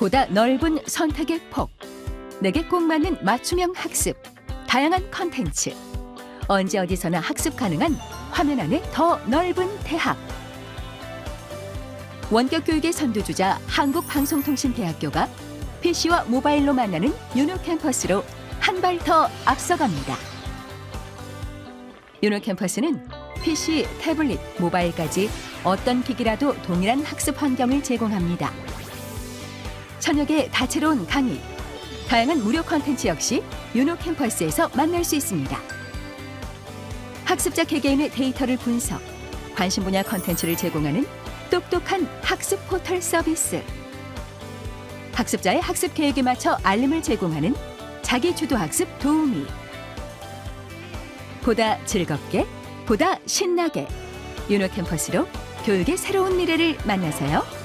보다 넓은 선택의 폭, 내게 꼭 맞는 맞춤형 학습, 다양한 컨텐츠, 언제 어디서나 학습 가능한 화면 안에 더 넓은 대학. 원격 교육의 선두주자 한국방송통신대학교가 PC와 모바일로 만나는 유노 캠퍼스로 한 발 더 앞서갑니다. 유노 캠퍼스는 PC, 태블릿, 모바일까지 어떤 기기라도 동일한 학습 환경을 제공합니다. 천여개 다채로운 강의, 다양한 무료 컨텐츠 역시 유노 캠퍼스에서 만날 수 있습니다. 학습자 개개인의 데이터를 분석, 관심 분야 컨텐츠를 제공하는 똑똑한 학습 포털 서비스. 학습자의 학습 계획에 맞춰 알림을 제공하는 자기 주도 학습 도우미. 보다 즐겁게, 보다 신나게 유노 캠퍼스로 교육의 새로운 미래를 만나세요.